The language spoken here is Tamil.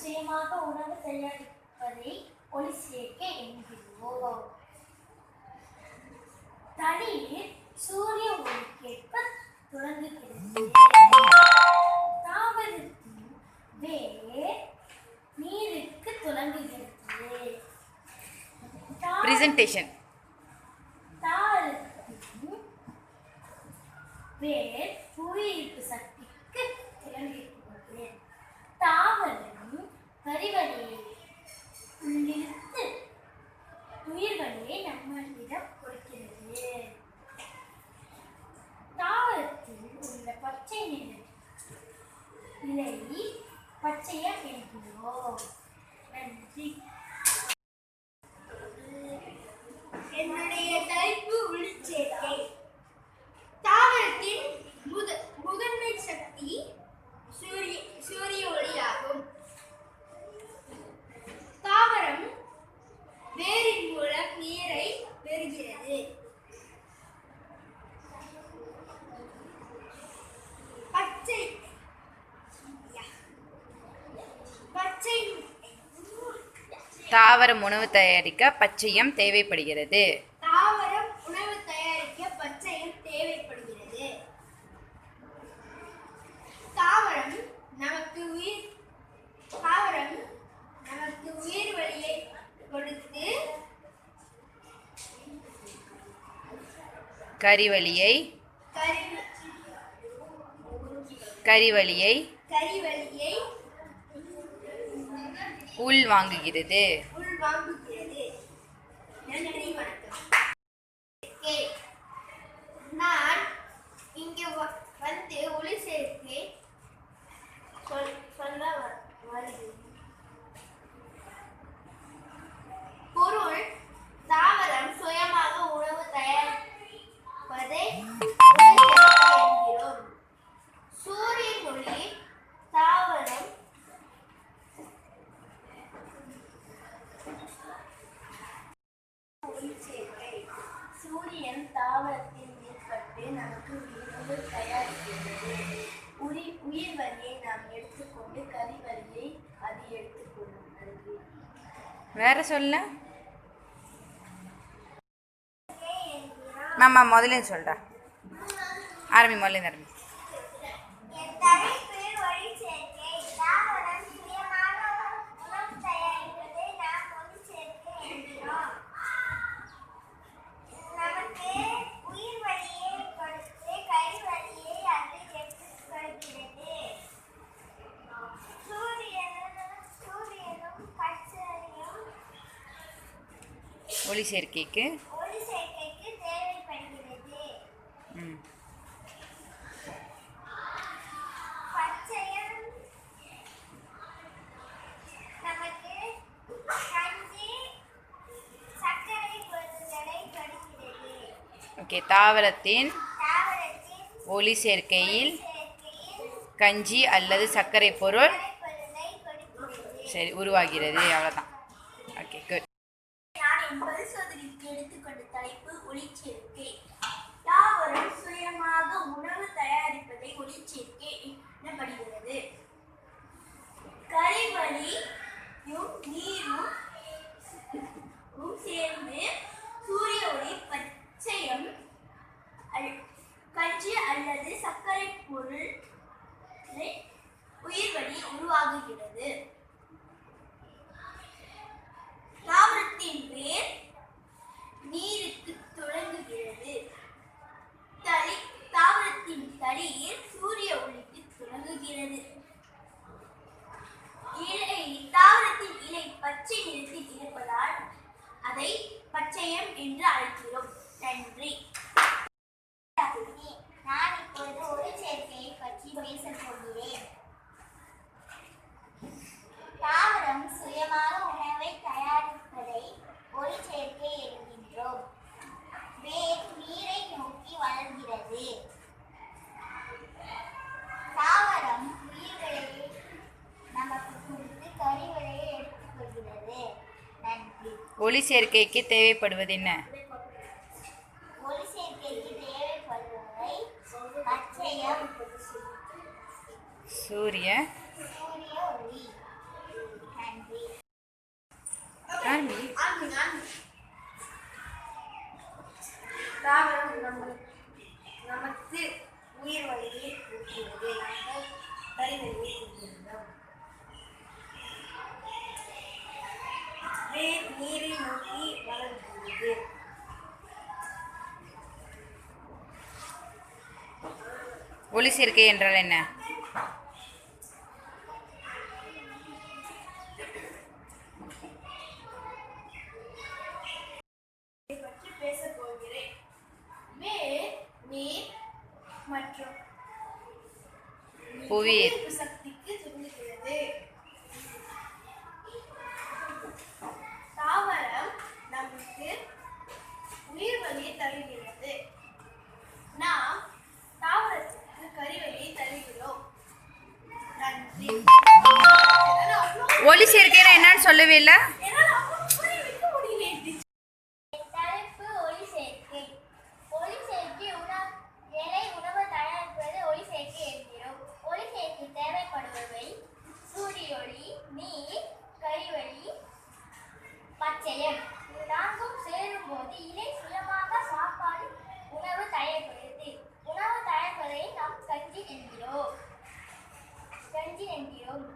சுயமாக உணவு தயாரிப்பதை ஒளி சேர்க்கை என்கிறோம் தண்ணீர் சூரிய ஒளிக்கேற்ப தொடங்குகிறது. தாவரத்தின் வேர் நீருக்கு தொடங்குகிறது. ப்ரெசன்டேஷன் வேர் புவியீர்ப்பு சக்திக்கு தாவரம் கரிவலையை உள்ளிழுத்து நம்மளிடம் கொடுக்கிறது. தாவரத்தில் உள்ள பச்சை நிற இலை பச்சையா என்கிறோம் நன்றி என்னுடைய தலைப்பு உள்சேர்க்கை தாவரத்தின் முத முதன்மை சக்தி சூரிய சூரிய ஒளியாகும் தாவரம் வேரின் மூலம் நீரை பெறுகிறது பச்சை பச்சை தாவரம் உணவு தயாரிக்க பச்சையம் தேவைப்படுகிறது. தாவரம் உணவு தயாரிக்க பச்சையம் தேவைப்படுகிறது. தாவரம் நமக்கு உயிர் தாவரம் நமக்கு உயிர் வழியை கொடுத்து கரிவலியை கரி கரிவலியை கரிவழியை உள் வாங்குகிறது. உள்வாங்குகிறது நன்றி வணக்கம். நான் இங்கே வந்து ஒளி சேர்க்கை சொல் சொல்ல வருகிறேன். பொருள் சூரியன் தாவரத்தில் ஏற்பட்டு நமக்கு உணவு தயாரிக்கிறது. உரி உயிர் வழியை நாம் எடுத்துக்கொண்டு கறி வழியை அது எடுத்துக்கொள்ளும். நன்றி. வேற சொல்ல. மாமா முதல்ல சொல்றா. ஆரம்பி முதல்ல ஆரம்பி என் தலைப்பு ஒளிச்சேர்க்கை. தாவரம் சுயமாக உணவு தயாரிப்பதை நாம் ஒளிச்சேர்க்கை என்கிறோம். நமக்கு உயிர் வழியை கொடுத்து கறி வழியை அது எடுத்துக்கொள்கிறது. சூரியனும் சூரியனும் பச்சையும் ஒளி சேர்க்கைக்கு ஒளி சேர்க்கைக்கு தேவைப்படுகிறது ம் பச்சையம் நமக்கு கஞ்சி சர்க்கரை பொருட்களை கொடுக்கிறது ஓகே தாவரத்தின் ஒளி சேர்க்கையில் கஞ்சி அல்லது சர்க்கரை பொருள் சரி உருவாகிறது. அவ்வளோதான் കുഴിച്ചിടും அதை பச்சையம் என்று அழைக்கிறோம். நன்றி. ஒளி சேர்க்கைக்கு தேவைப்படுவது என்ன சூரிய. ஆரம்பி ஒளி சேர்க்கை என்றால் என்ன? புவியீர். தாவரம் நமக்கு உயிர் வழியை தருகிறது. தேவைப்படுபவை சூரிய ஒளி நீர் கரிவழி பச்சையம் இது நான்கும் சேரும்போது இலை சுயமாக சாப்பாடு உணவு தயாரிக்கிறது உணவு தயாரிப்பதை நாம் கஞ்சி என்கிறோம் கஞ்சி என்கிறோம்